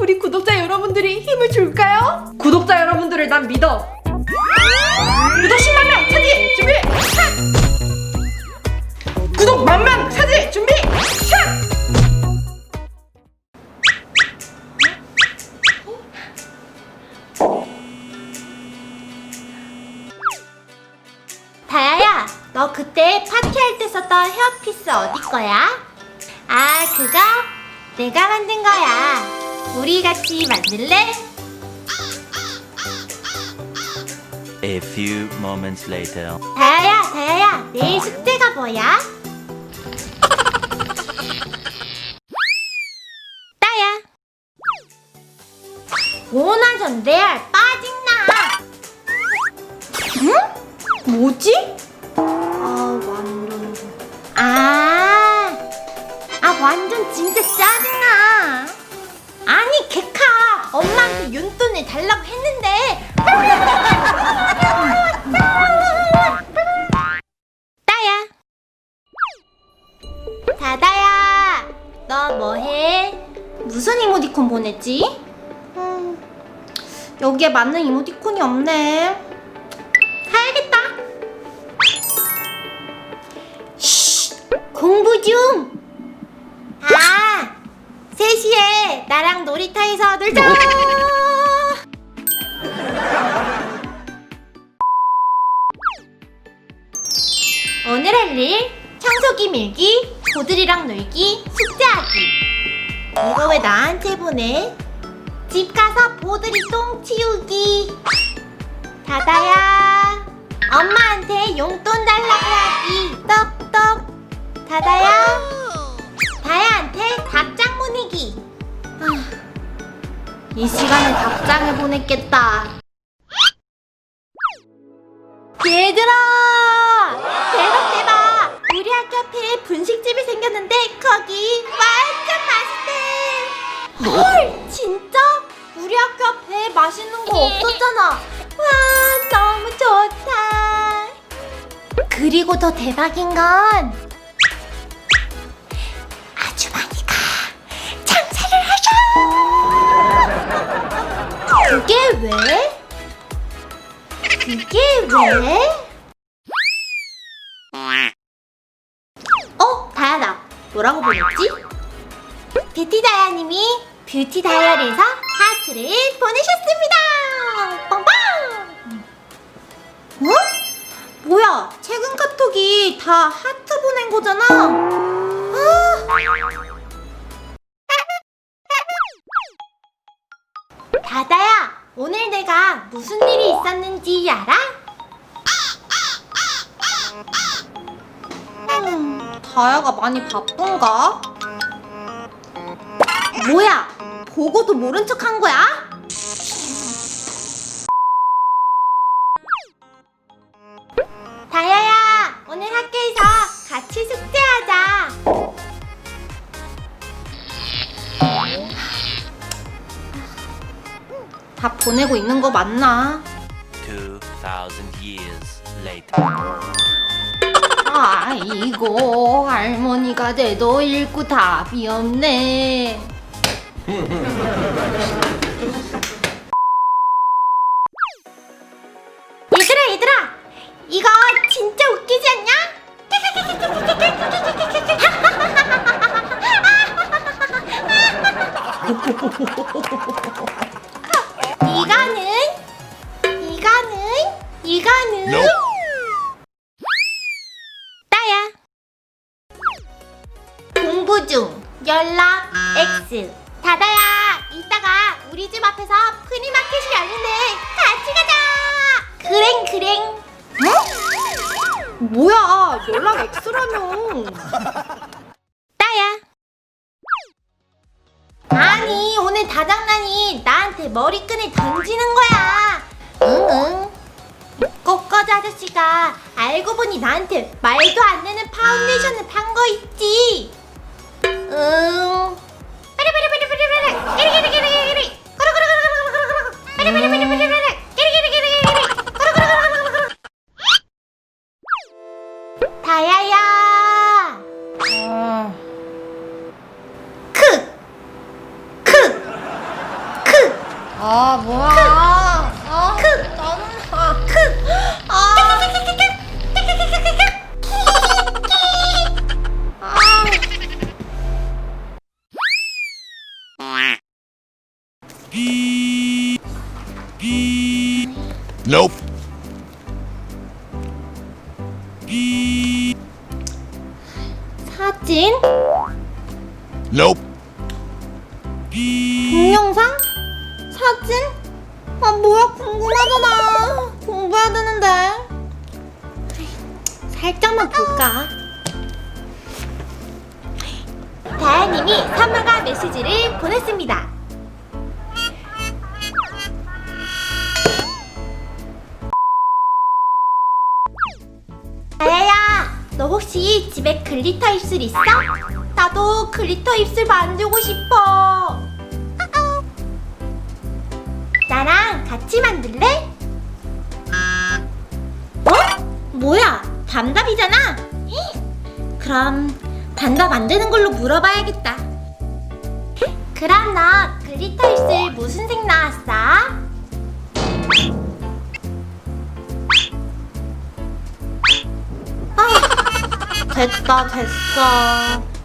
우리 구독자 여러분들이 힘을 줄까요? 구독자 여러분들을 난 믿어. 구독 10만 명 차지 준비. 샷! 구독 만명 차지 준비. 샷! 다야야, 너 그때 파티할 때 썼던 헤어피스 어디 거야? 아, 그거? 내가 만든 거야. 우리 같이 만들래? A few moments later. 다야야, 다야야, 내일 숙제가 뭐야? 따야. 오나전 레알 빠진나. 응? 뭐지? 아, 완전. 아, 아, 완전 진짜 짜증나. 아니, 개카. 엄마한테 용돈을 달라고 했는데. 따야. 다다야. 너 뭐해? 무슨 이모티콘 보냈지? 음, 여기에 맞는 이모티콘이 없네. 사야겠다. 쉬, 공부 중. 아, 3시에 나랑 놀이터에서 놀자. 오늘 할 일 청소기 밀기, 보들이랑 놀기, 숙제하기. 이거 왜 나한테 보내? 집 가서 보들이 똥 치우기. 다다야, 엄마한테 용돈 달라고 하기. 떡떡. 다다야, 보내기. 아, 이 시간에 답장을 보냈겠다. 얘들아! 대박 대박! 우리 학교 앞에 분식집이 생겼는데 거기 완전 맛있대! 헐! 진짜? 우리 학교 앞에 맛있는 거 없었잖아! 와 너무 좋다! 그리고 더 대박인 건 왜? 그게 왜? 어? 다야다. 뭐라고 보냈지? 뷰티 다야님이 뷰티 다이어리에서 하트를 보내셨습니다. 빵빵! 어? 뭐야? 최근 카톡이 다 하트 보낸 거잖아. 아. 무슨 일이 있었는지 알아? 음, 다야가 많이 바쁜가? 뭐야? 보고도 모른 척 한 거야? 다 보내고 있는 거 맞나? 2000 years later. 아이고 할머니가 돼도 읽고 답이 없네. 얘들아 얘들아 이거 진짜 웃기지 않냐? 이거는 이거는 따야. 공부 중. 연락 X. 다다야 이따가 우리 집 앞에서 프리마켓이 열린대 같이 가자. 그랭 그랭. 어? 뭐야 연락 X라며. 따야. 아니 오늘 다장난이 나한테 머리끈을 던지는 거야. 응응 아저씨가 알고 보니 나한테 말도 안 되는 파운데이션을 판 거 있지. 응. 빠리빠리빠리빠리빠리. 끼리끼리끼리끼리 꾸루꾸루꾸루꾸루꾸루 빠리빠리빠리빠리빠리. 끼리끼리끼리끼리 꾸루꾸루꾸루꾸루 다야야. 크! 크! 아 뭐야? Nope. 사진? Nope. 동영상? 사진? 아 뭐야 궁금하잖아 공부해야 되는데 살짝만 볼까? 다현님이 선물과 메시지를 보냈습니다 너 혹시 집에 글리터 입술 있어? 나도 글리터 입술 만들고 싶어 나랑 같이 만들래? 어? 뭐야? 반답이잖아? 히, 그럼 반답 안 되는 걸로 물어봐야겠다. 그럼 너 글리터 입술 무슨 색 나왔어? 됐다 됐어.